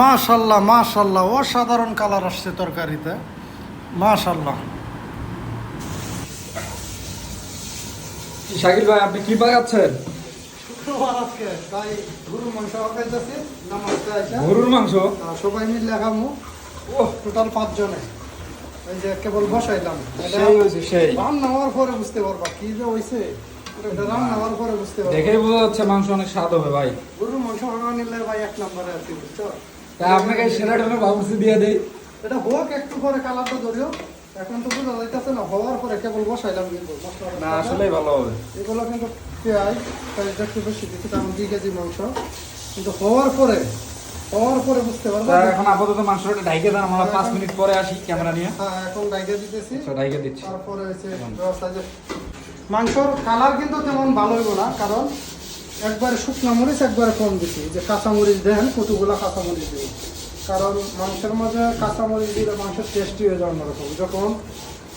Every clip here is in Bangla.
মাশাল্লাহ মাশাল্লাহ অসাধারণ কালার আসছে তরকারিতে। মাশাল্লাহ। শাকিল ভাই আপনি কি পাকাচ্ছেন গরুর মাংস সবাই মিলে খামু। ও টোটাল পাঁচজনে। এই যে কেবল বসাইলাম। রান্না হওয়ার পরে বুঝতে পারবা কি যে হয়েছে। এটা রান্না হওয়ার পরে বুঝতে পারবা। দেখেই বোঝা যাচ্ছে মাংস অনেক স্বাদ হবে ভাই। গরুর মাংস নিলে ভাই এক নম্বরে কি বুঝছ? তা আপনাকে এই সেরা টেনে ভাবছি দিয়ে দেই। এটা হোক একটু পরে কালারটা ধরিও। এখন তো বোঝা যাইতেছে না হওয়ার পরে কেবল বসাইলাম কিন্তু না আসলেই ভালো হবে। এগুলো কিন্তু পেঁয়াজ পেঁয়াজটা একটু বেশি দিচ্ছি কারণ দুই কেজি মাংস। কিন্তু হওয়ার পরে হওয়ার পরে বুঝতে পারব এখন আপাতত মাংসটা ঢাইকে দেন আমরা পাঁচ মিনিট পরে আসি ক্যামেরা নিয়ে। হ্যাঁ এখন ডাইকে দিতেছি। আচ্ছা ঢাইকে দিচ্ছি। তারপরে হচ্ছে মাংসর কালার কিন্তু তেমন ভালো হইব না কারণ একবারে শুকনো মরিচ একবারে কম দিছি। যে কাঁচা মরিচ দেন কতগুলো কাঁচা মরিচ দিব? কারণ মাংসের মাঝে কাঁচা মরিচ দিলে মাংসের টেস্টি হয়ে যায় অন্যরকম। যখন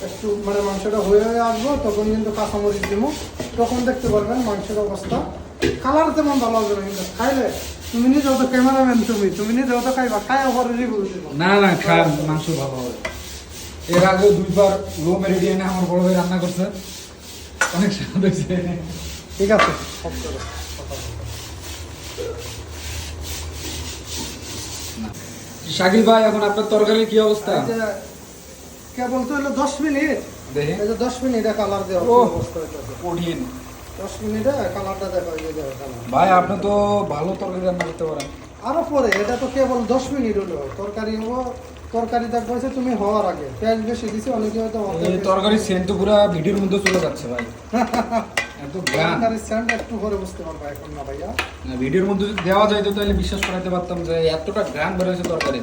একটু মানে মাংসটা হয়ে হয়ে আসব তখন কিন্তু কাঁচা মরিচ দিব তখন দেখতে পারবেন মাংসের অবস্থা। কালার তেমন ভালো হবে না কিন্তু। খাইলে তুমি নিজেও তো ক্যামেরাম্যান তুমি। তুমি নিজেও তো খাইবা। খাই আবার রিভিউ দিব। না না খান মাংস ভালো হবে। এর আগে দুইবার লো মেরিডিয়ানে আমার বড় ভাই রান্না করছে। অনেক স্বাদ হয়েছে। ঠিক আছে সব করো। শাকিল ভাই এখন আপনার তরকারির কি অবস্থা? কেবল তো হলো দশ মিনিট। দেখি। দশ মিনিটে কালার দেওয়া। কঠিন। দশ মিনিটে কালারটা দেখো ভাই আপনি তো ভালো তরকারি রান্না করতে পারেন। আরও পরে এটা তো কেবল দশ মিনিট হলো। তরকারি হব তরকারি দেখ বলছে তুমি হওয়ার আগে। পেঁয়াজ বেশি দিছি অনেকে হয়তো। তরকারির সেন্ট তো পুরো ভিডিওর মধ্যে চলে যাচ্ছে ভাই। এত গান তরকারির স্যান্ড একটু পরে বুঝতে পারবা এখন না ভাইয়া? ভিডিওর মধ্যে যদি দেওয়া যায় তো তাহলে বিশ্বাস করাতে পারতাম যে এতটা গান বেরোয়েছে তরকারি।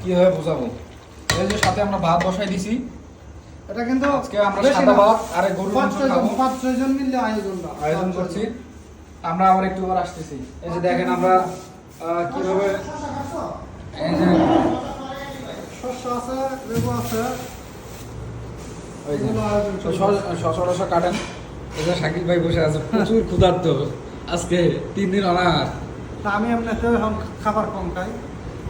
কীভাবে বোঝাবো? এই যে সাথে আমরা ভাত বসাই দিছি। এটা কিন্তু আজকে আমরা সাদা ভাত আর গরুর মাংস খাব। পাঁচ মিললে আয়োজনটা আয়োজন পাঁচ করছি। আমরা আবার একটু পর আসতেছি। এই যে দেখেন আমরা কীভাবে এই যে শস্য আছে লেবু আছে। ওই যে শশা কাটেন। এই শাকিল ভাই বসে আছে প্রচুর ক্ষুধার্ত। আজকে তিন দিন অনার আমি এমনিতেও এখন খাবার কম খাই।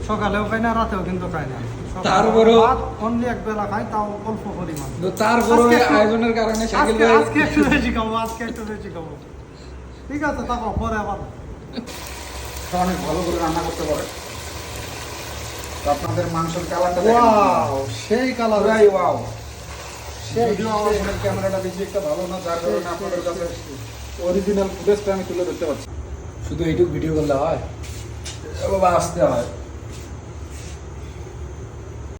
সকালেও খাই না রাতেও কিন্তু খাই না। তারপরেও- অনলি এক বেলা খাই তাও অল্প পরিমাণ। তারপরে আয়োজনের কারণে শাকিল ভাই আজকে একটু বেশি খাব আজকে একটু বেশি খাব। ঠিক আছে তারপর পরে আবার। অনেক ভালো করে রান্না করতে পারে। আপনাদের মাংসের কালারটা ওয়াও সেই কালার। ওয়াও। যদিও আমার ফোনের ক্যামেরাটা বেশি একটা ভালো না যার কারণে আপনাদের কাছে অরিজিনাল ফুটেজটা আমি তুলে ধরতে পারছি। শুধু এইটুকু ভিডিও করলে হয়? বাবা আসতে হয়।